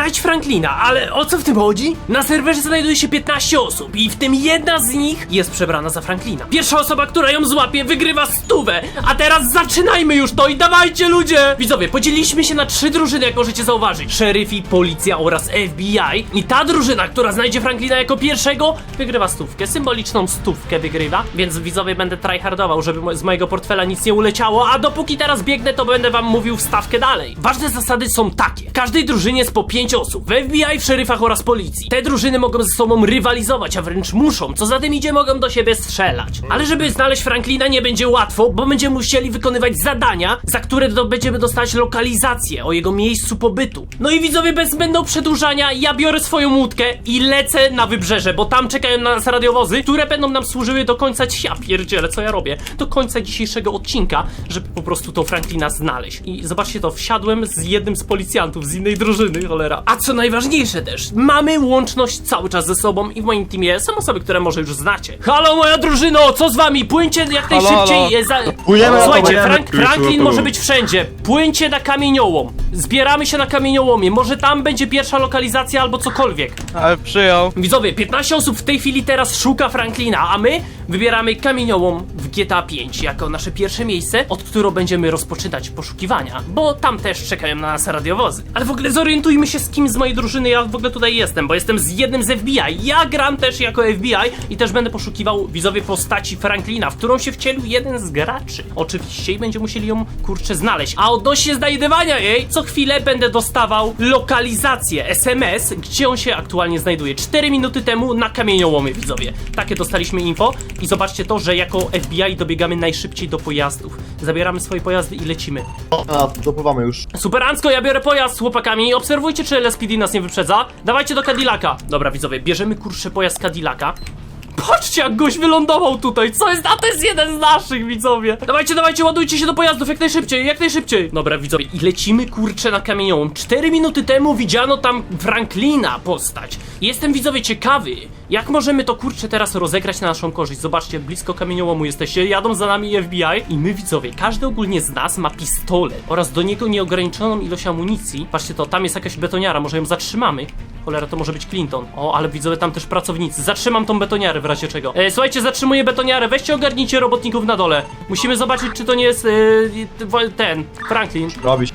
Znajdź Franklina, ale o co w tym chodzi? Na serwerze znajduje się 15 osób i w tym jedna z nich jest przebrana za Franklina. Pierwsza osoba, która ją złapie, wygrywa stówę. A teraz zaczynajmy już to i dawajcie ludzie! Widzowie, podzieliliśmy się na trzy drużyny, jak możecie zauważyć. Szeryfi, policja oraz FBI. I ta drużyna, która znajdzie Franklina jako pierwszego, wygrywa stówkę. Symboliczną stówkę wygrywa. Więc widzowie będę tryhardował, żeby z mojego portfela nic nie uleciało, a dopóki teraz biegnę, to będę wam mówił wstawkę dalej. Ważne zasady są takie. W każdej drużynie jest po 5 osób. W FBI, w szeryfach oraz policji. Te drużyny mogą ze sobą rywalizować, a wręcz muszą. Co za tym idzie, mogą do siebie strzelać. Ale żeby znaleźć Franklina nie będzie łatwo, bo będziemy musieli wykonywać zadania, za które do, będziemy dostać lokalizację o jego miejscu pobytu. No i widzowie, bez zbędną przedłużania, ja biorę swoją łódkę i lecę na wybrzeże, bo tam czekają na nas radiowozy, które będą nam służyły do końca, ja pierdzielę, co ja robię, do końca dzisiejszego odcinka, żeby po prostu tą Franklina znaleźć. I zobaczcie to, wsiadłem z jednym z policjantów z innej drużyny, cholera. A co najważniejsze też, mamy łączność cały czas ze sobą i w moim teamie są osoby, które może już znacie. Halo moja drużyno, co z wami? Płyńcie jak najszybciej. e, Za... Płyniemy, Słuchajcie. Frank, Franklin może być wszędzie. Płyńcie na kamieniołom. Zbieramy się na kamieniołomie. Może tam będzie pierwsza lokalizacja albo cokolwiek. Ale przyjął. Widzowie, 15 osób w tej chwili teraz szuka Franklina, a my wybieramy kamieniołom w GTA 5 jako nasze pierwsze miejsce, od którego będziemy rozpoczynać poszukiwania, bo tam też czekają na nas radiowozy. Ale w ogóle zorientujmy się z kim z mojej drużyny ja w ogóle tutaj jestem, bo jestem z jednym z FBI. Ja gram też jako FBI i też będę poszukiwał widzowie postaci Franklina, w którą się wcielił jeden z graczy. Oczywiście i będziemy musieli ją kurczę znaleźć. A odnośnie znajdywania jej, co chwilę będę dostawał lokalizację SMS, gdzie on się aktualnie znajduje. 4 minuty temu na kamieniołomie, widzowie. Takie dostaliśmy info i zobaczcie to, że jako FBI dobiegamy najszybciej do pojazdów. Zabieramy swoje pojazdy i lecimy. A, dopływamy już. Superancko, ja biorę pojazd z chłopakami. Obserwujcie, czy LSPD nas nie wyprzedza. Dawajcie do Cadillaca. Dobra, widzowie, bierzemy kurczę pojazd Cadillaca. Patrzcie, jak goś wylądował tutaj. Co jest? A to jest jeden z naszych, widzowie. Dawajcie, dawajcie, ładujcie się do pojazdów jak najszybciej, jak najszybciej. Dobra, widzowie, i lecimy kurczę na kamieniołom. Cztery minuty temu widziano tam Franklina postać. Jestem, widzowie, ciekawy, jak możemy to kurczę teraz rozegrać na naszą korzyść. Zobaczcie, blisko kamieniołomu jesteście, jadą za nami FBI i my, widzowie, każdy ogólnie z nas ma pistolet oraz do niego nieograniczoną ilość amunicji. Patrzcie to, tam jest jakaś betoniara, może ją zatrzymamy. Cholera, to może być Clinton. O, ale widzowie, tam też pracownicy. Zatrzymam tą betoniarę w razie czego. E, słuchajcie, zatrzymuję betoniarę. Weźcie, ogarnijcie robotników na dole. Musimy zobaczyć, czy to nie jest e, ten Franklin. Robić.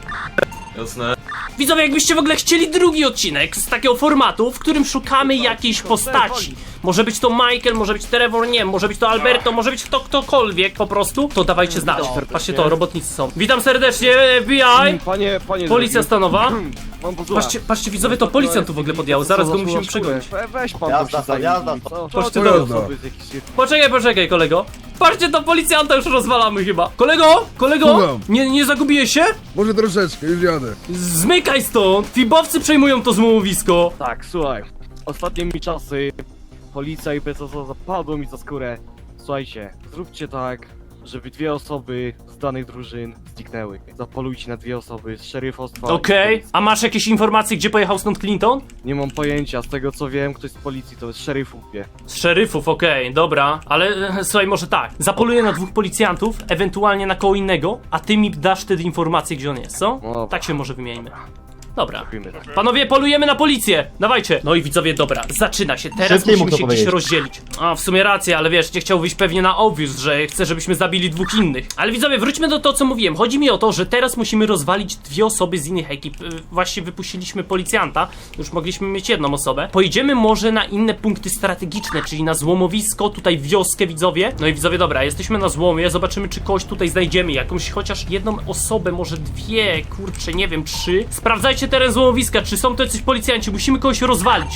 Jasne. Widzowie, jakbyście w ogóle chcieli drugi odcinek z takiego formatu, w którym szukamy jakiejś postaci. Może być to Michael, może być Trevor, nie, może być to Alberto, może być to ktokolwiek po prostu, to dawajcie znać. Patrzcie to, robotnicy są. Witam serdecznie, FBI! Panie, panie. Policja drogi, stanowa. Mam. Patrzcie, patrzcie widzowie, to policjant tu w ogóle podjechał, zaraz go musimy przegonić. We- Weź pan Jazda to się zajmij. jazda Co? do- Poczekaj, poczekaj, kolego. Patrzcie, to policjanta już rozwalamy chyba. Kolego, kolego, Słucham. nie, nie zagubiłeś się? Może troszeczkę, już jadę. Zmykaj stąd, fibowcy przejmują to złomowisko. Tak, słuchaj. Ostatnie mi czasy policja i PCS zapadło mi za skórę. Słuchajcie, zróbcie tak, żeby dwie osoby z danych drużyn zniknęły. Zapolujcie na dwie osoby z szeryfostwa. Okej, a masz jakieś informacje, gdzie pojechał stąd Clinton? Nie mam pojęcia, z tego co wiem, ktoś z policji to jest szeryfów wie. Z szeryfów, okej, dobra, ale e, słuchaj, może tak. Zapoluję na dwóch policjantów, ewentualnie na koło innego, a ty mi dasz wtedy informację, gdzie on jest, co? Dobra. Tak się może wymieńmy. Dobra. Tak. Panowie, polujemy na policję! Dawajcie! No i widzowie, dobra, zaczyna się. Teraz Szybciej musimy mógł się gdzieś powiedzieć. rozdzielić. A, w sumie racja, ale wiesz, nie chciał wyjść pewnie na obvious, że chce, żebyśmy zabili dwóch innych. Ale widzowie, wróćmy do to, co mówiłem. Chodzi mi o to, że teraz musimy rozwalić dwie osoby z innych ekip. Y, Właśnie wypuściliśmy policjanta, już mogliśmy mieć jedną osobę. Pojedziemy może na inne punkty strategiczne, czyli na złomowisko, tutaj wioskę, widzowie. No i widzowie, dobra, jesteśmy na złomie, zobaczymy, czy kogoś tutaj znajdziemy, jakąś chociaż jedną osobę, może dwie, kurczę, nie wiem, trzy. Sprawdzajcie teren złomowiska, czy są to jacyś policjanci, musimy kogoś rozwalić.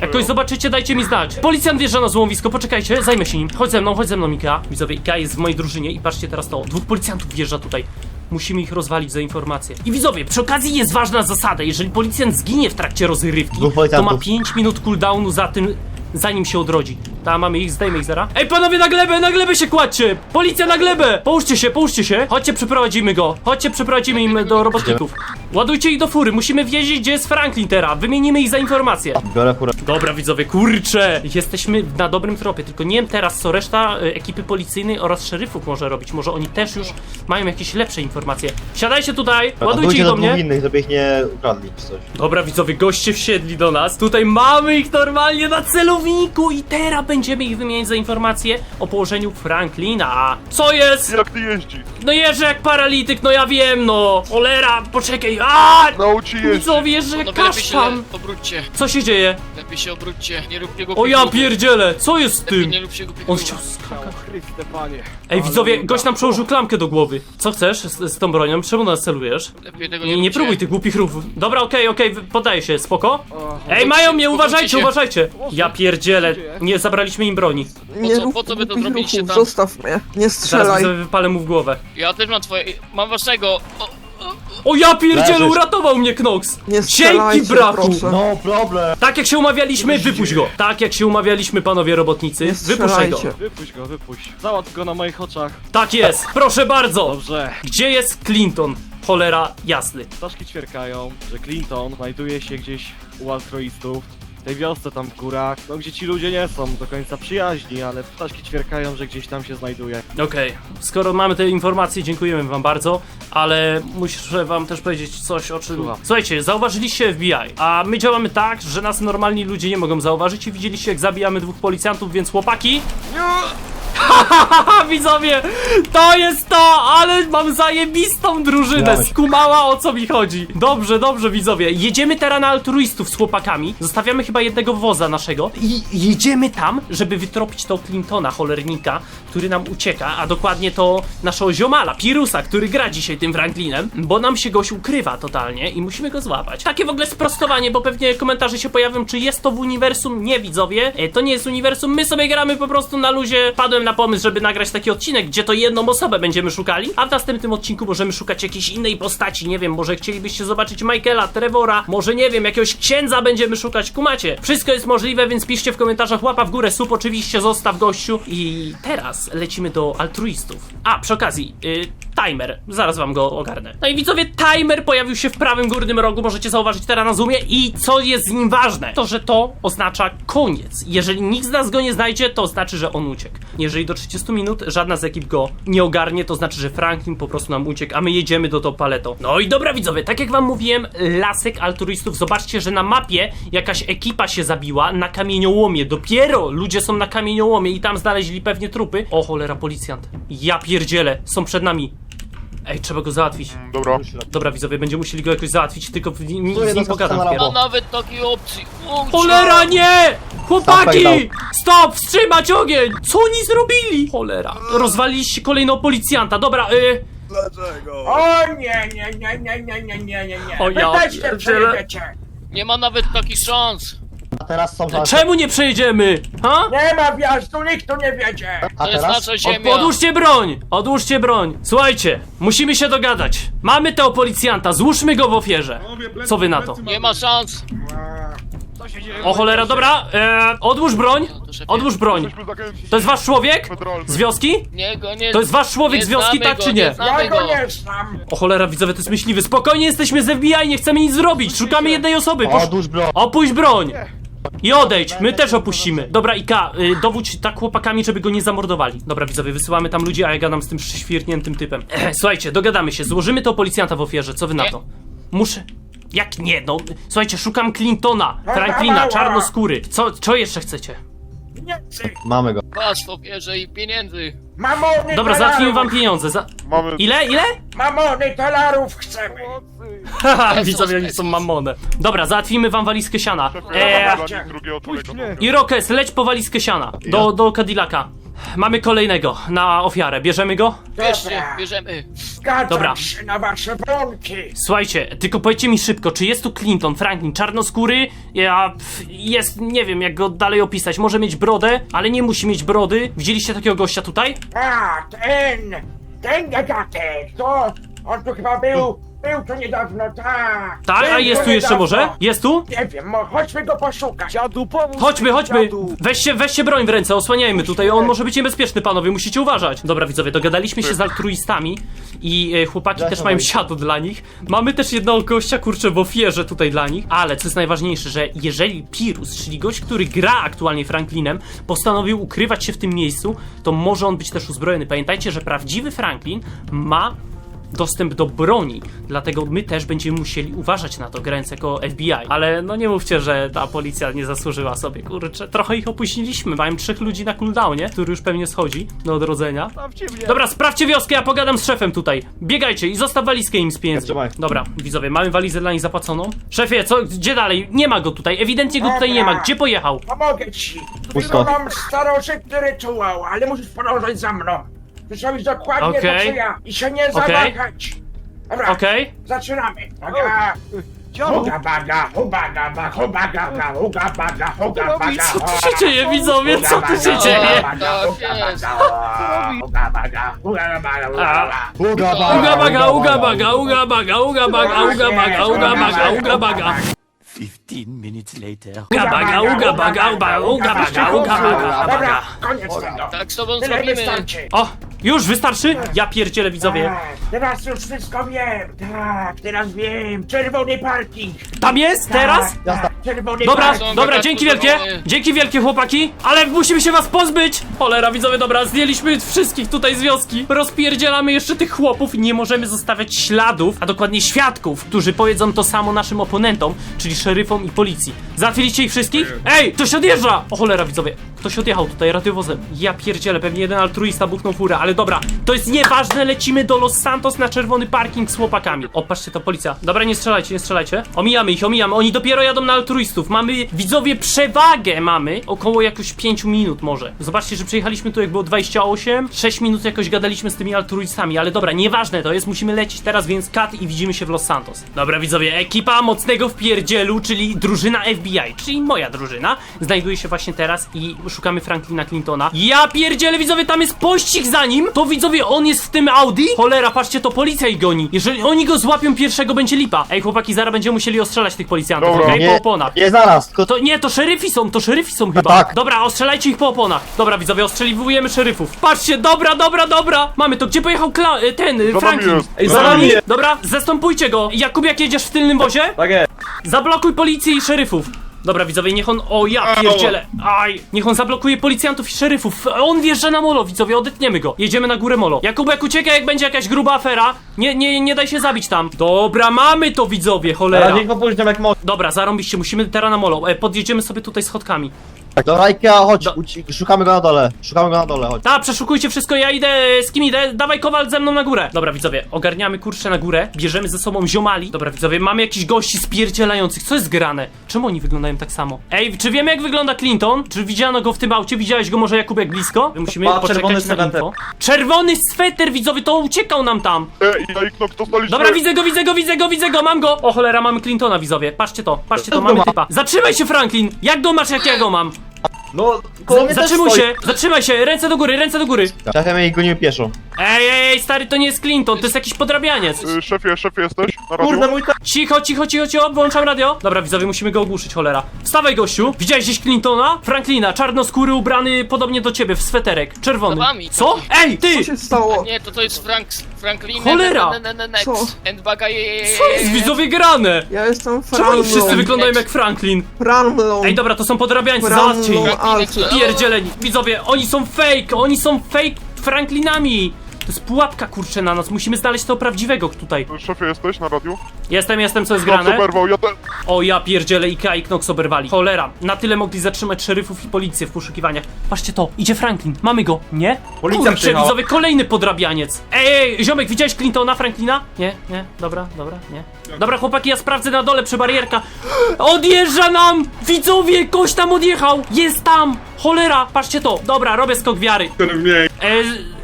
Jak kogoś zobaczycie, dajcie mi znać. Policjant wjeżdża na złomowisko, poczekajcie, zajmę się nim. Chodź ze mną, chodź ze mną, Mika. Widzowie, Ika jest w mojej drużynie i patrzcie teraz to. Dwóch policjantów wjeżdża tutaj. Musimy ich rozwalić za informację. I widzowie, przy okazji jest ważna zasada. Jeżeli policjant zginie w trakcie rozrywki, Dwóch to policjantów. ma 5 minut cooldownu za tym, zanim się odrodzi. Ta, mamy ich, zdejmę ich zara. Ej, panowie, na glebę, na glebę się kładźcie! Policja na glebę! Połóżcie się, połóżcie się. Chodźcie, przeprowadzimy go. Chodźcie, przeprowadzimy im do robotników. Ładujcie ich do fury, musimy wiedzieć, gdzie jest Franklin teraz. Wymienimy ich za informację. Biorę furę. Dobra widzowie, kurczę! Jesteśmy na dobrym tropie, tylko nie wiem teraz co reszta y, ekipy policyjnej oraz szeryfów może robić. Może oni też już mają jakieś lepsze informacje. Siadajcie tutaj, ładujcie ich do mnie. innych, żeby ich nie ukradli czy coś. Dobra widzowie, goście wsiedli do nas. Tutaj mamy ich normalnie na celowniku i teraz będziemy ich wymieniać za informacje o położeniu Franklina. Co jest? Jak ty jeździsz? No jeżdżę jak paralityk, no ja wiem, no. Cholera, poczekaj. A! Naucz się jeździć. Widzowie, jeżdżę jak Panowie, lepiej się kasztan. obróćcie, Co się dzieje? lepiej się obróćcie, nie róbcie go O ja pierdzielę, co jest z Lepiej tym? nie róbcie go On chciał skakać. Chryste panie. Ej, widzowie, gość nam przełożył klamkę do głowy. Co chcesz z, z tą bronią? Czemu nas celujesz? Lepiej tego nie Nie, nie róbcie. próbuj tych głupich ruchów. Dobra, okej, okej, wy- poddaję się, spoko. Ej, mają mnie, uważajcie, uważajcie! Ja pierdzielę, nie zabraliśmy im broni. Nie co- rób po co wy to głupich zrobiliście ruchów, tam? Zostaw mnie, nie Zaraz strzelaj. widzowie wypalę mu w głowę. Ja też mam twoje, mam waszego. O, O ja pierdzielę, Leżysz. uratował mnie Knox! Nie Dzięki strzelajcie, brachu! proszę. No problem! Tak jak się umawialiśmy, wypuść go! Tak jak się umawialiśmy, panowie robotnicy, Nie wypuszczaj go. strzelajcie. Wypuść go, wypuść. Załatw go na moich oczach. Tak jest, proszę bardzo! Dobrze. Gdzie jest Clinton? Cholera jasny. Ptaszki ćwierkają, że Clinton znajduje się gdzieś u altruistów. W tej wiosce tam w górach, no gdzie ci ludzie nie są do końca przyjaźni, ale ptaszki ćwierkają, że gdzieś tam się znajduje. Okej, skoro mamy te informacje, dziękujemy wam bardzo, ale muszę wam też powiedzieć coś o czym... Słucham. Słuchajcie, zauważyliście FBI, a my działamy tak, że nas normalni ludzie nie mogą zauważyć i widzieliście jak zabijamy dwóch policjantów, więc chłopaki... Hahaha, widzowie, to jest to, ale mam zajebistą drużynę, Miałeś. skumała o co mi chodzi. Dobrze, dobrze widzowie, jedziemy teraz na altruistów z chłopakami, zostawiamy chyba jednego woza naszego i jedziemy tam, żeby wytropić to Clintona, cholernika, który nam ucieka, a dokładnie to naszego ziomala, Pirusa, który gra dzisiaj tym Franklinem, bo nam się goś ukrywa totalnie i musimy go złapać. Takie w ogóle sprostowanie, bo pewnie komentarze się pojawią, czy jest to w uniwersum, nie widzowie, e, to nie jest uniwersum, my sobie gramy po prostu na luzie, padłem na pomysł, żeby nagrać taki odcinek, gdzie to jedną osobę będziemy szukali, a w następnym odcinku możemy szukać jakiejś innej postaci, nie wiem, może chcielibyście zobaczyć Michaela, Trevora, może nie wiem, jakiegoś księdza będziemy szukać, kumacie. Wszystko jest możliwe, więc piszcie w komentarzach łapa w górę, sub oczywiście, zostaw gościu i teraz lecimy do altruistów. A, przy okazji, y, timer, zaraz wam go ogarnę. No i widzowie, timer pojawił się w prawym górnym rogu, możecie zauważyć teraz na zoomie i co jest z nim ważne, to że to oznacza koniec. Jeżeli nikt z nas go nie znajdzie, to znaczy, że on uciekł. Jeżeli do 30 minut żadna z ekip go nie ogarnie, to znaczy, że Franklin po prostu nam uciekł, a my jedziemy do to paleto. No i dobra widzowie, tak jak wam mówiłem, lasek altruistów, zobaczcie, że na mapie jakaś ekipa się zabiła na kamieniołomie. Dopiero ludzie są na kamieniołomie i tam znaleźli pewnie trupy. O cholera, policjant. Ja pierdzielę, są przed nami. Ej, trzeba go załatwić. Dobra. Dobra widzowie, będziemy musieli go jakoś załatwić, tylko w, nim- z nim pogadam wpierw. Ma nawet takiej opcji. Cholera, nie! Chłopaki! Stop! Wstrzymać ogień! Co oni zrobili? Cholera. Rozwaliliście kolejnego policjanta. Dobra, y... O nie, nie, nie, nie, nie, nie, nie, nie, nie. O ja pierdzielę. przejedziecie. Nie ma nawet takich szans. A teraz są. Czemu nie przejedziemy? Ha? Nie ma wjazdu, nikt tu nie wiedzie. A To jest teraz? nasza ziemia. odłóżcie broń! Odłóżcie broń! Słuchajcie, musimy się dogadać. Mamy tego policjanta, złóżmy go w ofierze. Co wy na to? Nie ma szans. Co się dzieje? O cholera, dobra, e, odłóż broń. Odłóż broń. To jest wasz człowiek? Z wioski? Nie go nie. To jest wasz człowiek nie z wioski, znamy tak go, czy nie? znamy Ja go nie znam. O cholera, widzowie, to jest myśliwy. Spokojnie, jesteśmy z FBI, nie chcemy nic zrobić. Szukamy jednej osoby. Posz... Odłóż broń. Opuść broń! I odejdź, my też opuścimy. Dobra, Ika, y, dowódź tak chłopakami, żeby go nie zamordowali. Dobra, widzowie, wysyłamy tam ludzi, a ja gadam z tym świrniętym typem. Słuchajcie, dogadamy się, złożymy to policjanta w ofierze, co wy na to? Muszę... Jak nie, no... Słuchajcie, szukam Clintona, Franklina, czarnoskóry. Co, co jeszcze chcecie? Pieniędzy, Mamy go. Was ofierze i pieniędzy. mamony Dobra, dolarów. załatwimy wam pieniądze, za... Mamy... Ile, ile? Mamony dolarów chcemy. Haha, widzowie, oni są mamone. Dobra, załatwimy wam walizkę siana. Eee, Eee. Drugiego mnie. Leć po walizkę siana. Do, do Cadillaca. Mamy kolejnego na ofiarę. Bierzemy go? Bierzcie, Dobra, bierzemy. zgadzam Dobra. się na wasze warunki. Słuchajcie, tylko powiedzcie mi szybko, czy jest tu Clinton, Franklin, czarnoskóry? Ja. pff, Jest, nie wiem jak go dalej opisać. Może mieć brodę, ale nie musi mieć brody. Widzieliście takiego gościa tutaj? A, ten, ten gagatek, to on tu chyba był Był tu niedawno, tak. Tak, a jest tu jeszcze niedawno. może? Jest tu? Nie wiem, mo- chodźmy go poszukać. Dziadu, pomóż Chodźmy, mi, chodźmy! dziadu. Weźcie, weźcie broń w ręce, osłaniajmy tutaj, on może być niebezpieczny, panowie, musicie uważać. Dobra, widzowie, dogadaliśmy się z altruistami i e, chłopaki Daj też mają siadu dla nich. Mamy też jednego gościa, kurczę, w ofierze tutaj dla nich, ale co jest najważniejsze, że jeżeli Pirus, czyli gość, który gra aktualnie Franklinem, postanowił ukrywać się w tym miejscu, to może on być też uzbrojony. Pamiętajcie, że prawdziwy Franklin ma dostęp do broni, dlatego my też będziemy musieli uważać na to, grając jako FBI. Ale no nie mówcie, że ta policja nie zasłużyła sobie, kurczę, trochę ich opóźniliśmy, mają trzech ludzi na cooldownie, który już pewnie schodzi do odrodzenia. Dobra, sprawdźcie wioskę, ja pogadam z szefem tutaj. Biegajcie i zostaw walizkę im z pieniędzmi. Dobra, widzowie, mamy walizę dla nich zapłaconą. Szefie, co, gdzie dalej? Nie ma go tutaj, ewidentnie go tutaj nie ma, gdzie pojechał? Pomogę ci. Pusto. Mam starożytny rytuał, ale musisz podążać za mną. Zrobić dokładnie Okej. to, co ja. I się nie Okej. zawahać. Dobra, Okej? zaczynamy. Uwaga. Dziadu, Huga baga, huga baga, huga baga, huga baga, huga baga. Co tu się dzieje, widzowie? Co tu się dzieje? Tak jest. Huga baga, huga baga, huga baga. Uga Uga baga, uga baga, uga baga, uga baga, uga baga, uga baga, uga baga. 15 minutes later. Uga baga, uga baga, uga uga baga, uga baga, Dobra, baga. koniec tego. Tak z tobą Tyle zrobimy. wystarczy. O, już wystarczy? Ja pierdzielę widzowie. Tak, teraz już wszystko wiem. Tak, teraz wiem. Czerwony parking. Tam jest? Teraz? Tak, tak, czerwony Dobra. Są dobra, wakacje dzięki wielkie! Dzięki wielkie chłopaki! Ale musimy się was pozbyć! Cholera, widzowie, dobra, zdjęliśmy wszystkich tutaj z wioski. Rozpierdzielamy jeszcze tych chłopów i nie możemy zostawiać śladów, a dokładnie świadków, którzy powiedzą to samo naszym oponentom, czyli szeryfom i policji. Załatwiliście ich wszystkich? Ej, ktoś odjeżdża! O cholera, widzowie, ktoś odjechał tutaj radiowozem. Ja pierdzielę, pewnie jeden altruista buchnął furę, ale dobra, to jest nieważne, lecimy do Los Santos na czerwony parking z chłopakami. O, patrzcie, to policja. Dobra, nie strzelajcie, nie strzelajcie. Omijamy ich, omijamy, oni dopiero jadą na altruistów. Mamy, widzowie, przewagę mamy, około jakoś 5 minut może. Zobaczcie, że przyjechaliśmy tu jak było 28, 6 minut jakoś gadaliśmy z tymi altruistami, ale dobra, nieważne to jest, musimy lecieć teraz, więc cut i widzimy się w Los Santos. Dobra, widzowie, ekipa mocnego wpierdzielu, czyli drużyna FBI, czyli moja drużyna, znajduje się właśnie teraz i szukamy Franklina Clintona. Ja pierdzielę, widzowie, tam jest pościg za nim, to widzowie, on jest w tym Audi? Cholera, patrzcie, to policja ich goni. Jeżeli oni go złapią pierwszego, będzie lipa. Ej, chłopaki, zaraz będziemy musieli ostrzelać tych policjantów, okej? Po nie, oponach. nie zaraz, tylko To nie, to szeryfi są, to szeryfi są chyba. tak. Dobra, ostrzelajcie ich po oponach. Dobra, widzowie, ostrzeliwujemy szeryfów. Patrzcie, dobra, dobra, dobra. Mamy to. Gdzie pojechał Kla y, ten, y, Franklin? Ej, za nami? Dobra, zastępujcie go. Jakubiak, jedziesz w tylnym wozie? Tak jest. Zablokuj policję i szeryfów. Dobra, widzowie, niech on. O, ja pierdzielę. Aj, niech on zablokuje policjantów i szeryfów. On wjeżdża na molo, widzowie, odetniemy go. Jedziemy na górę molo. Jakubek, uciekaj, jak będzie jakaś gruba afera. Nie, nie, nie daj się zabić tam. Dobra, mamy to, widzowie, cholera. Teraz niech popuścią jak może. Dobra, zarąbiście, musimy teraz na molo. E, podjedziemy sobie tutaj schodkami. Dobra, Ikea, chodź, Do- uci- szukamy go na dole. Szukamy go na dole, chodź. Ta, przeszukujcie wszystko, ja idę, z kim idę? Dawaj Kowal ze mną na górę. Dobra, widzowie, ogarniamy kurczę na górę, bierzemy ze sobą ziomali. Dobra, widzowie, mamy jakichś gości spierdzielających, co jest grane? Czemu oni wyglądają tak samo? Ej, czy wiemy jak wygląda Clinton? Czy widziano go w tym aucie? Widziałeś go może Jakubek blisko? My musimy Ma poczekać czerwony na sweter. info. Czerwony sweter, widzowie, to uciekał nam tam. Ej, ja ich knok dostaliśmy. Dobra, widzę go, widzę go, widzę go, widzę go, mam go! O cholera, mamy Clintona, widzowie. Patrzcie to, patrzcie to, Jak mamy typa. Zatrzymaj się, Franklin! Jak go masz, jak ja go mam? No, koło mnie też Zatrzymuj stoi. się, zatrzymaj się, ręce do góry, ręce do góry. Szefem jej gonimy pieszo. Ej, ej, ej, stary, to nie jest Clinton, to jest jakiś podrabianiec. Y, szefie, szefie jesteś? Kurde, mój ta... Cicho, cicho, cicho, cicho, włączam radio. Dobra, widzowie, musimy go ogłuszyć, cholera. Wstawaj, gościu. Widziałeś gdzieś Clintona? Franklina, czarnoskóry ubrany podobnie do ciebie, w sweterek, czerwony. Wami. Co? Ej, ty! Co się stało? Nie, to to jest Frank, Franklin. Cholera! ne- ne- ne- ne- Co? Je, je, je, Co jest, widzowie, grane? Ja jestem Czemu oni wszyscy wyglądają jak Franklin? Franmlą. Ej, dobra, to są podrabiańcy, załatwcie ich. Pierdzieleni. Widzowie, oni są fake, oni są fake Franklinami. To jest pułapka, kurczę, na nas. Musimy znaleźć tego prawdziwego tutaj. Szefie, jesteś na radiu? Jestem, jestem, co jest grane? oberwał, ja te... O ja pierdzielę Ikea i Knox oberwali. Cholera, na tyle mogli zatrzymać szeryfów i policję w poszukiwaniach. Patrzcie to, idzie Franklin. Mamy go, nie? Policja Kurczę, przyjechała. widzowie, kolejny podrabianiec. Ej, ej, ziomek, widziałeś Clintona, Franklina? Nie, nie, dobra, dobra, nie. Dobra, chłopaki, ja sprawdzę na dole przy barierka. Odjeżdża nam! Widzowie, ktoś tam odjechał! Jest tam! Cholera, patrzcie to. Dobra, robię skok wiary. E,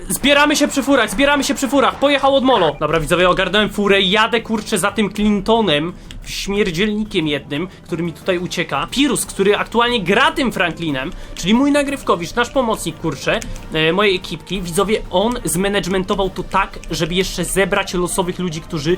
zbieramy się przy furach, zbieramy się przy furach. Pojechał od molo. Dobra, widzowie, ogarnąłem furę. Jadę kurczę za tym Clintonem. Śmierdzielnikiem jednym, który mi tutaj ucieka. Pirus, który aktualnie gra tym Franklinem, czyli mój nagrywkowicz, nasz pomocnik, kurczę, e, mojej ekipki. Widzowie, on zmanagementował to tak, żeby jeszcze zebrać losowych ludzi, którzy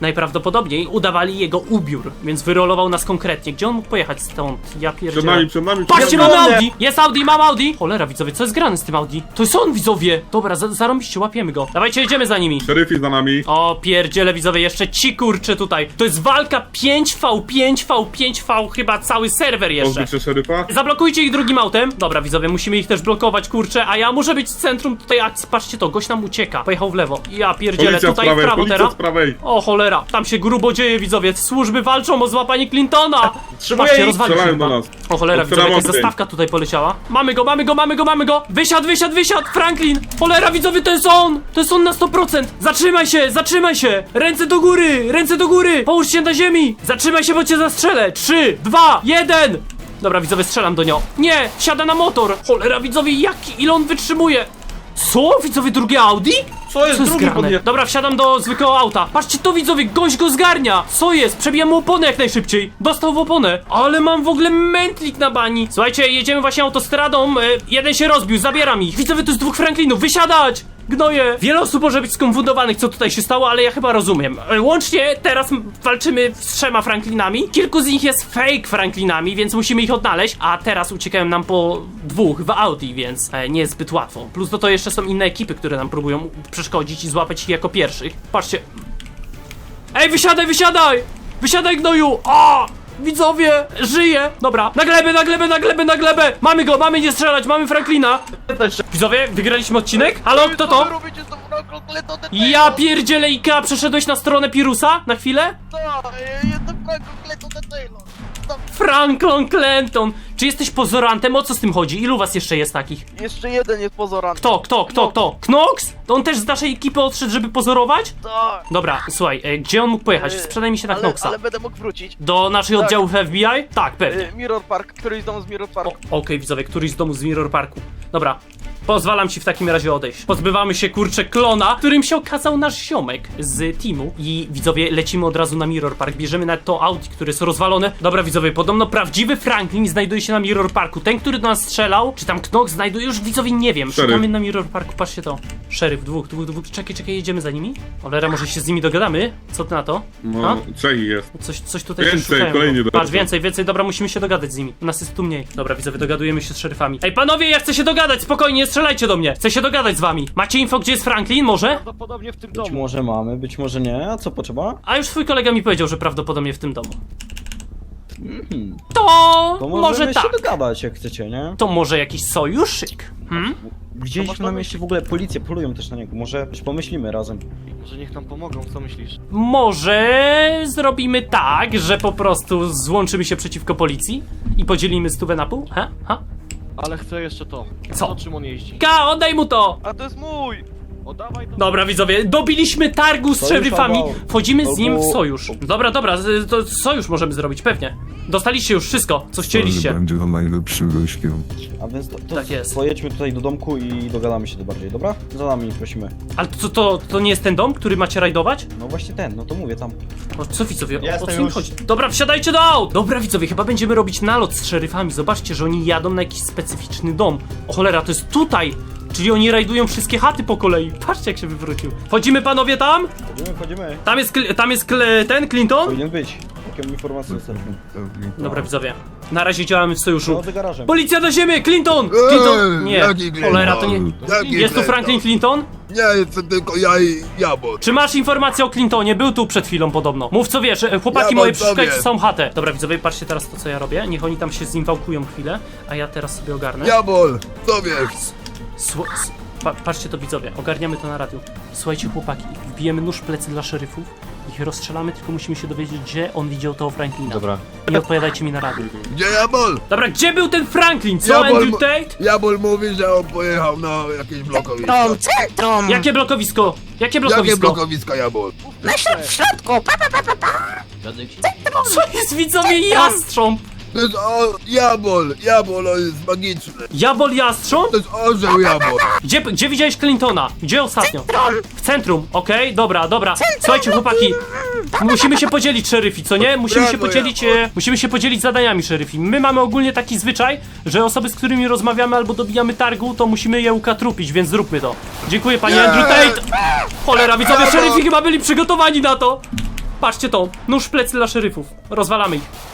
najprawdopodobniej udawali jego ubiór, więc wyrolował nas konkretnie. Gdzie on mógł pojechać stąd? Ja Przed pierdzielę. nami, przed nami. Patrzcie, przed mamy nami. Audi! Jest Audi, mam Audi! Cholera, widzowie, co jest grane z tym Audi? To jest on, widzowie! Dobra, za zarąbiście, łapiemy go. Dawajcie, jedziemy za nimi. Szeryfi za nami. O pierdziele widzowie, jeszcze ci kurcze tutaj. To jest walka 5v5, v5v, chyba cały serwer jeszcze. Szeryfa. Zablokujcie ich drugim autem. Dobra, widzowie, musimy ich też blokować, kurczę, a ja muszę być w centrum tutaj akcji. Patrzcie to, gość nam ucieka. Pojechał w lewo. Ja pierdzielę, Policja z tutaj w prawej, prawo policja teraz. z prawej. O cholera, tam się grubo dzieje, widzowie. Służby walczą o złapanie Clintona. Patrzcie, ich. rozwalił się Strzelają do chyba. nas. O cholera, Otwieram widzowie, jakaś ogień. zastawka tutaj poleciała. Mamy go, mamy go, mamy go, mamy go! Wysiadł, wysiadł, wysiadł! Franklin! Cholera, widzowie, to jest on! To jest on na 100%! Zatrzymaj się, zatrzymaj się! Ręce do góry, ręce do góry! Połóż się na ziemi! Zatrzymaj się, bo cię zastrzelę! 3, 2, 1! Dobra, widzowie, strzelam do niego. Nie! Siada na motor! Cholera, widzowie, jaki, ile on wytrzymuje? Co? Widzowie, drugie Audi? Co jest drugi grane? podje... Dobra, wsiadam do zwykłego auta. Patrzcie to widzowie, gość go zgarnia. Co jest? Przebijam mu oponę jak najszybciej. Dostał w oponę. Ale mam w ogóle mętlik na bani. Słuchajcie, jedziemy właśnie autostradą. E, jeden się rozbił, zabieram ich. Widzowie, to jest dwóch Franklinów. Wysiadać! Gnoje! Wiele osób może być skonfundowanych, co tutaj się stało, ale ja chyba rozumiem. E, Łącznie teraz walczymy z trzema Franklinami. Kilku z nich jest fake Franklinami, więc musimy ich odnaleźć. A teraz uciekają nam po dwóch w Audi, więc e, nie jest zbyt łatwo. Plus do to jeszcze są inne ekipy, które nam próbują przeszkodzić i złapać ich jako pierwszych. Patrzcie. Ej, wysiadaj, wysiadaj! Wysiadaj, gnoju! O! Widzowie, żyje! Dobra, na glebę, na glebę, na glebę, na glebę! Mamy go, mamy nie strzelać, mamy Franklina! Widzowie, wygraliśmy odcinek? Halo, kto to? Ja pierdzielę Ika, przeszedłeś na stronę Pirusa? Na chwilę? Franklin Clinton! Czy jesteś pozorantem? O co z tym chodzi? Ilu was jeszcze jest takich? Jeszcze jeden jest pozorany. Kto, kto, kto, kto? Knox? To on też z naszej ekipy odszedł, żeby pozorować? Tak, Dobra, słuchaj, e, gdzie on mógł pojechać? E, Sprzedaj mi się na ale, Knoxa. ale będę mógł wrócić. Do naszych Tak. oddziałów FBI? Tak, pewnie. Y, Mirror Park, któryś z domu z Mirror O, Park. Okej, widzowie, któryś z domu z Mirror Parku. Dobra. Pozwalam ci w takim razie odejść. Pozbywamy się kurczę klona, którym się okazał nasz ziomek z teamu. I widzowie, lecimy od razu na Mirror Park. Bierzemy nawet to Audi, które jest rozwalone. Dobra, widzowie, podobno prawdziwy Franklin znajduje się na Mirror Parku. Ten, który do nas strzelał, czy tam Knox znajduje, już widzowie nie wiem. Szeryf. Szukamy na Mirror Parku, patrzcie to. Szeryf, dwóch, dwóch, dwóch. Czekaj, czekaj, jedziemy za nimi? Olera, może się z nimi dogadamy? Co ty na to? No, trzech ich jest. Coś, coś tutaj Więcej, się szukają. kolejni Patrz, dochodzą. więcej, więcej, dobra, musimy się dogadać z nimi. U nas jest tu mniej. Dobra, widzowie, dogadujemy się z szeryfami. Ej, panowie, ja chcę się dogadać, spokojnie, nie strzelajcie do mnie. Chcę się dogadać z wami. Macie info, gdzie jest Franklin, może? Prawdopodobnie w tym Być domu. może mamy, być może nie. A co potrzeba? A już twój kolega mi powiedział, że prawdopodobnie w tym domu. To, To może możemy tak. się dogadać, jak chcecie, nie? To może jakiś sojuszyk? Hmm? Widzieliśmy na mieście w ogóle policję, polują też na niego. Może coś pomyślimy razem. Może niech nam pomogą, co myślisz? Może zrobimy tak, że po prostu złączymy się przeciwko policji i podzielimy stówę na pół? Ha? Ha? Ale chcę jeszcze to. Co? O czym on jeździ? Ka, oddaj mu to! A to jest mój! To. Dobra, widzowie, dobiliśmy targu z szeryfami. Wchodzimy z nim w sojusz. Dobra, dobra, z- to sojusz możemy zrobić, pewnie. Dostaliście już wszystko, co chcieliście. będzie najlepszym gościem. A więc to, to Tak jest. pojedźmy tutaj do domku i dogadamy się to bardziej, dobra? Za nami prosimy. Ale to, to, to nie jest ten dom, który macie rajdować? No właśnie ten, no to mówię tam. O, co widzowie, o, o Jestem co mi już. chodzi? Dobra, wsiadajcie do aut! Dobra, widzowie, chyba będziemy robić nalot z szeryfami. Zobaczcie, że oni jadą na jakiś specyficzny dom. O cholera, to jest tutaj! Czyli oni rajdują wszystkie chaty po kolei. Patrzcie, jak się wywrócił. Wchodzimy, panowie, tam? Chodzimy, chodzimy. Tam jest, tam jest Cl- ten, Clinton? Powinien być. Taką informację dostaliśmy. Dobra, widzowie. Na razie działamy w sojuszu. No, za garażem. Policja do ziemi! Clinton! Clinton! Nie, jaki cholera, to nie... Jaki Jest tu Clinton? Franklin Clinton? Nie, jestem tylko ja i Jabol. Czy masz informację o Clintonie? Był tu przed chwilą podobno. Mów co wiesz, e, chłopaki Ja moje co przeszukajcie wiem. całą chatę. Dobra, widzowie, patrzcie teraz to co ja robię. Niech oni tam się z nim wałkują chwilę, a ja teraz sobie ogarnę. Jabol, co wiesz? Słu- s- pa patrzcie to widzowie, ogarniamy to na radiu. Słuchajcie chłopaki, wbijemy nóż w plecy dla szeryfów, ich rozstrzelamy, tylko musimy się dowiedzieć, gdzie on widział tego Franklina. Dobra. Nie odpowiadajcie mi na radiu. Gdzie Jabol? Dobra, gdzie był ten Franklin? Co, Ja bol- Andrew Tate? Jabol mówi, że on pojechał na jakieś blokowisko. Jakie blokowisko? Jakie Jakie blokowisko? blokowisko Jabol? Co jest widzowie jastrząb? To jest o, Jabol, Jabol, on jest magiczny. Jabol jastrząb? To jest orzeł Jabol. Gdzie, gdzie widziałeś Clintona? Gdzie ostatnio? W centrum, okej, dobra, dobra. Słuchajcie, chłopaki, musimy się podzielić, szeryfi, co nie? Musimy się Brawo, podzielić, e, musimy się podzielić zadaniami, szeryfi. My mamy ogólnie taki zwyczaj, że osoby, z którymi rozmawiamy albo dobijamy targu, to musimy je ukatrupić, więc zróbmy to. Dziękuję, panie Nie. Andrew Tate! Cholera, widzowie, Brawo. szeryfi chyba byli przygotowani na to. Patrzcie to, nóż w plecy dla szeryfów. Rozwalamy ich.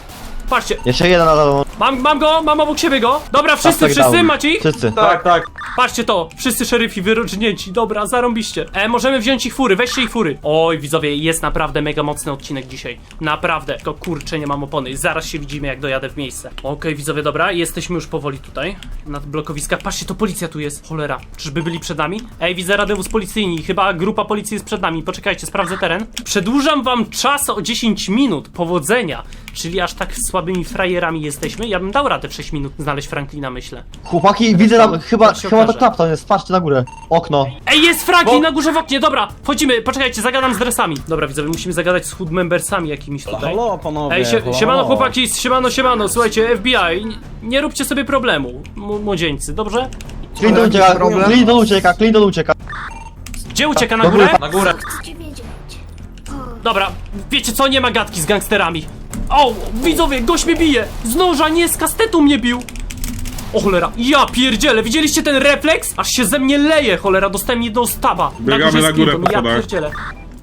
Patrzcie, Jeszcze jeden na dole. mam, mam go, mam obok siebie go. Dobra, wszyscy, tak wszyscy, dałem. macie ich? Wszyscy. Tak, tak. Patrzcie to, wszyscy szeryfi wyróżnięci, dobra, zarąbiście. E, możemy wziąć ich fury, weźcie ich fury. Oj, widzowie, jest naprawdę mega mocny odcinek dzisiaj. Naprawdę, tylko kurczę, nie mam opony. Zaraz się widzimy, jak dojadę w miejsce. Okej, widzowie, dobra, jesteśmy już powoli tutaj, na blokowiskach. Patrzcie, to policja tu jest, cholera. Czyżby byli przed nami? Ej, widzę radewus policyjni, chyba grupa policji jest przed nami. Poczekajcie, sprawdzę teren. Przedłużam wam czas o 10 minut, powodzenia. Czyli aż tak słabymi frajerami jesteśmy? Ja bym dał radę w 6 minut znaleźć Franklina, myślę. Chłopaki, widzę tam, chyba, się chyba to okaże. Clapton jest, patrzcie na górę. Okno. Ej, jest Franklin na górze w oknie, dobra, wchodzimy, poczekajcie, zagadam z dresami. Dobra, widzowie, musimy zagadać z hood membersami jakimiś tutaj. Halo, panowie. Ej, sie, halo. siemano chłopaki, siemano, siemano, słuchajcie, FBI, nie, nie róbcie sobie problemu, m- młodzieńcy, dobrze? Clinton ucieka, Clinton ucieka, Clinton ucieka. Gdzie ucieka, na Do górę? Na górę. Dobra, wiecie co, nie ma gadki z gangsterami. O, widzowie, gość mnie bije, z noża, nie, z kastetu mnie bił. O cholera, ja pierdzielę, widzieliście ten refleks? Aż się ze mnie leje, cholera, dostałem jedną staba. Biegamy górze na jest górę po Ja schodach. pierdzielę.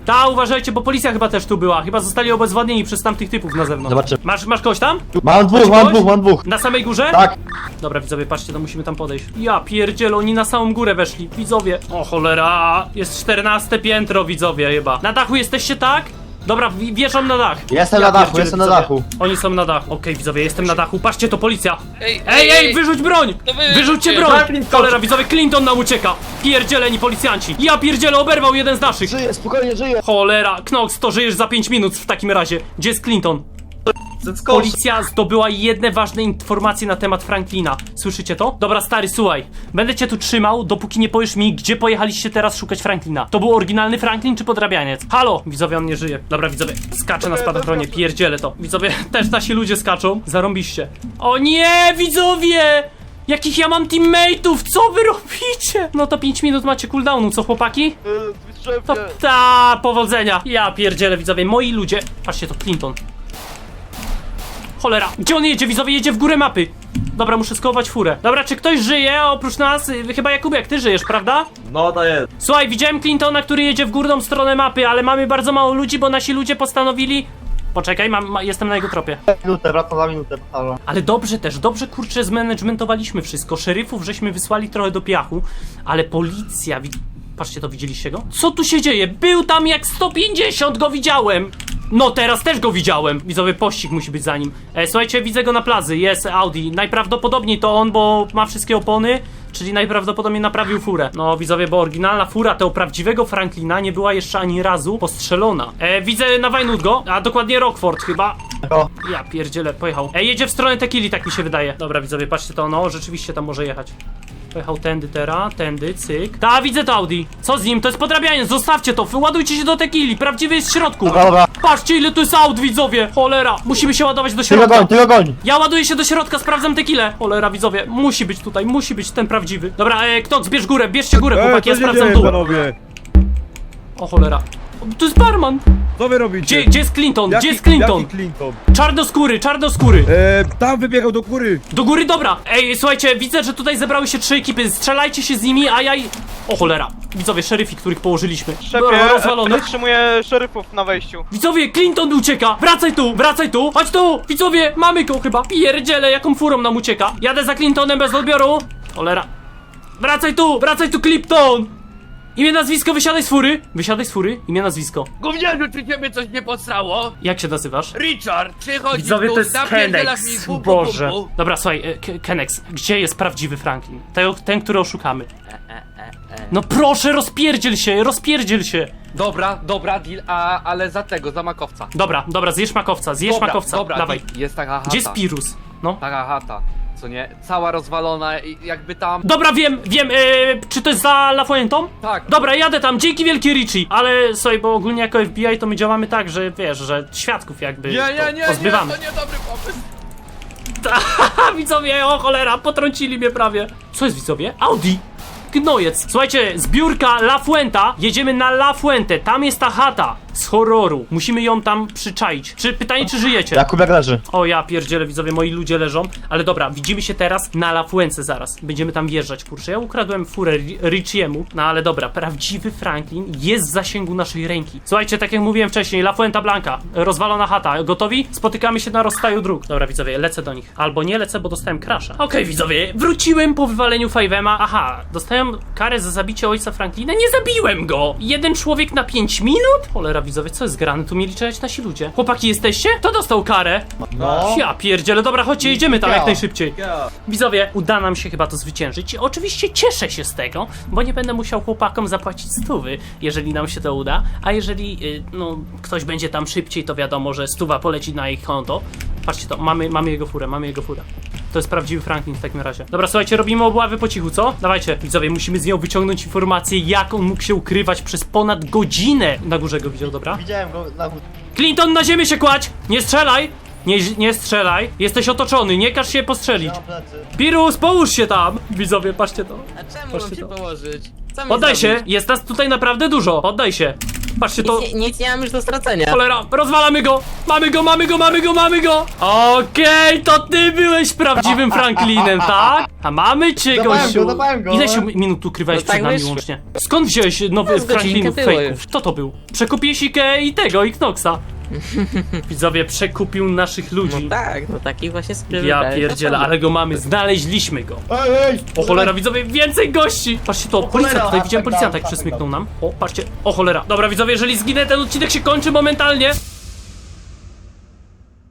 Ta, uważajcie, bo policja chyba też tu była. Chyba zostali obezwładnieni przez tamtych typów na zewnątrz. Zobaczymy. Masz, masz kogoś tam? Mam dwóch, mam dwóch, mam dwóch. Na samej górze? Tak. Dobra, widzowie, patrzcie, to musimy tam podejść. Ja pierdzielę, oni na samą górę weszli. Widzowie. O cholera, jest 14 piętro, widzowie, chyba. Na dachu jesteście, tak? Dobra, wjeżdżam na dach. Jestem na dachu, pierdzielę, jestem na widzowie. dachu. Oni są na dachu. Okej, widzowie, jestem na dachu. Patrzcie, to policja. Ej, Ej, ej, wyrzuć broń! No wy- Wyrzućcie wy- broń! Franklin, Cholera, widzowie, Clinton nam ucieka! Pierdzieleni policjanci! Ja pierdzielę, oberwał jeden z naszych! Żyję, spokojnie, żyję. Cholera, Knox, to żyjesz za 5 minut w takim razie. Gdzie jest Clinton? Policja. Zdobyła jedne ważne informacje na temat Franklina. Słyszycie to? Dobra, stary, słuchaj. Będę cię tu trzymał, dopóki nie powiesz mi, gdzie pojechaliście teraz szukać Franklina. To był oryginalny Franklin czy podrabianiec? Halo! Widzowie, on nie żyje. Dobra, widzowie, skaczę na spadochronie, pierdzielę to. Widzowie, też nasi ludzie skaczą. Zarąbiście. O nie, widzowie! Jakich ja mam teammateów, co wy robicie? No to 5 minut macie cooldownu, co chłopaki? To ta, powodzenia. Ja pierdzielę, widzowie, moi ludzie. Patrzcie, to Clinton. Cholera, gdzie on jedzie, widzowie? Jedzie w górę mapy. Dobra, muszę skołować furę. Dobra, czy ktoś żyje oprócz nas? Y, Chyba Jakubek, ty żyjesz, prawda? No to jest. Słuchaj, widziałem Clintona, który jedzie w górną stronę mapy, ale mamy bardzo mało ludzi, bo nasi ludzie postanowili... Poczekaj, mam, ma, jestem na jego tropie. Minutę, wracam za minutę, powtarzam. Ale dobrze też, dobrze kurczę zmanagementowaliśmy wszystko. Szeryfów żeśmy wysłali trochę do piachu, ale policja. Wi- Patrzcie, to widzieliście go? Co tu się dzieje? Był tam jak 150 go widziałem! No teraz też go widziałem! Widzowy pościg musi być za nim. E, słuchajcie, widzę go na plazy, jest Audi. Najprawdopodobniej to on, bo ma wszystkie opony, czyli najprawdopodobniej naprawił furę. No widzowie, bo oryginalna fura tego prawdziwego Franklina nie była jeszcze ani razu postrzelona. E, widzę na Wajnut go, a dokładnie Rockford chyba. O. Ja pierdzielę, pojechał. Ej, jedzie w stronę Tequili, tak mi się wydaje. Dobra, widzowie, patrzcie to, no, rzeczywiście tam może jechać. Pojechał tędy teraz, tędy, cyk. Ta, widzę to Audi. Co z nim? To jest podrabianie, zostawcie to, wyładujcie się do Tequili, prawdziwy jest w środku. Dobra, dobra. Patrzcie ile tu jest aut, widzowie. Cholera, musimy się ładować do Ty go środka. goń, ty go goń. Ja ładuję się do środka, sprawdzam tequilę. Cholera, widzowie, musi być tutaj, musi być ten prawdziwy. Dobra, e, kto, zbierz górę, bierzcie górę, chłopaki, ja sprawdzam dół. panowie? O cholera. O, Tu jest barman. Co wy robicie? Gdzie, gdzie jest Clinton? Gdzie jest Clinton? Jaki Clinton? Czarnoskóry, czarnoskóry. E, tam wybiegał do góry. Do góry, dobra! Ej, słuchajcie, widzę, że tutaj zebrały się trzy ekipy. Strzelajcie się z nimi, a ja i... O cholera! Widzowie, szeryfi, których położyliśmy. Rozwalone. Zatrzymuję szeryfów na wejściu. Widzowie, Clinton ucieka! Wracaj tu, wracaj tu! Chodź tu! Widzowie, mamy go chyba! Pierdziele, jaką furą nam ucieka! Jadę za Clintonem bez odbioru! Cholera! Wracaj tu, wracaj tu, Clipton! Imię, nazwisko, wysiadaj z fury! Wysiadaj z fury, imię, nazwisko. Gówniarzu, czy ciebie coś nie posrało? Jak się nazywasz? Richard, przychodź Widzowie, tu, to jest napierdzielasz Kenex, mi bu, bu, bu, Boże. bu. Dobra, słuchaj, e, Ke- Kenex, gdzie jest prawdziwy Franklin? Ten, ten, który oszukamy. No proszę, rozpierdziel się, rozpierdziel się! Dobra, dobra, deal, a, ale za tego, za makowca. Dobra, dobra, zjesz makowca, zjesz dobra, makowca, dobra, dawaj. deal. Jest taka chata. Gdzie jest Pirus? No. Taka chata, co nie? Cała rozwalona i jakby tam... Dobra, wiem, wiem, e, czy to jest za La Fuentą? Tak. Dobra, jadę tam, dzięki wielkie Richie. Ale słuchaj, bo ogólnie jako FBI to my działamy tak, że wiesz, że świadków jakby Nie, nie, to nie, nie, pozbywamy. to niedobry pomysł. Widzowie, o cholera, potrącili mnie prawie. Co jest widzowie? Audi! Gnojec. Słuchajcie, zbiórka La Fuenta. Jedziemy na La Fuente. Tam jest ta chata. Z horroru. Musimy ją tam przyczaić. Czy pytanie, czy żyjecie? Jakub jak leży. O ja pierdzielę, widzowie, moi ludzie leżą. Ale dobra, widzimy się teraz na La Fuence zaraz. Będziemy tam wjeżdżać, kurczę. Ja ukradłem furę Ri- Richiemu. No ale dobra, prawdziwy Franklin jest w zasięgu naszej ręki. Słuchajcie, tak jak mówiłem wcześniej, La Fuenta Blanca, rozwalona chata. Gotowi? Spotykamy się na rozstaju dróg. Dobra, widzowie, lecę do nich. Albo nie lecę, bo dostałem crasha. Okej, widzowie, wróciłem po wywaleniu 5 Aha, dostałem karę za zabicie ojca Franklina. Nie zabiłem go! Jeden człowiek na 5 minut? Cholera, widzowie, co jest grane? Tu mieli czekać nasi ludzie. Chłopaki, jesteście? Kto dostał karę? No. Ja pierdzielę, dobra, chodźcie, jedziemy tam Ja. jak najszybciej. Widzowie, uda nam się chyba to zwyciężyć. Oczywiście cieszę się z tego, bo nie będę musiał chłopakom zapłacić stówy, jeżeli nam się to uda. A jeżeli, y, no, ktoś będzie tam szybciej, to wiadomo, że stuwa poleci na ich konto. Patrzcie to, mamy, mamy jego furę, mamy jego furę. To jest prawdziwy Franklin w takim razie. Dobra, słuchajcie, robimy obławy po cichu, co? Dawajcie, widzowie, musimy z nią wyciągnąć informację, jak on mógł się ukrywać przez ponad godzinę. Na górze go widział, dobra? Widziałem go na górze. Clinton, na ziemię się kładź! Nie strzelaj! Nie, nie strzelaj! Jesteś otoczony, nie każ się postrzelić. Pirus, połóż się tam! Widzowie, patrzcie to. A czemu Patrzcie mam się to. położyć? Poddaj się, jest nas tutaj naprawdę dużo. Poddaj się. Patrzcie to. Nic, nic nie mam już do stracenia. Cholera, rozwalamy go! Mamy go, mamy go, mamy go, mamy go! Okej, to ty byłeś prawdziwym Franklinem, tak? A mamy cię, Dawałem gościu! go, dawałem go, Ile no. się minut ukrywałeś No przed tak nami wyszło. łącznie? Skąd wziąłeś nowy No, z godzinkę Franklinów było fejków? już. Kto to był? Przekupiłeś Ike i tego, i Knoxa. Widzowie, przekupił naszych No ludzi. tak, no taki właśnie skrywy. Ja pierdzielę, ale go mamy, znaleźliśmy go. Ej, ej! O cholera, widzowie, więcej gości! Patrzcie to, policja tutaj, widziałem policjanta, jak przesmyknął nam. O, patrzcie, o cholera. Dobra, widzowie, jeżeli zginę, ten odcinek się kończy momentalnie.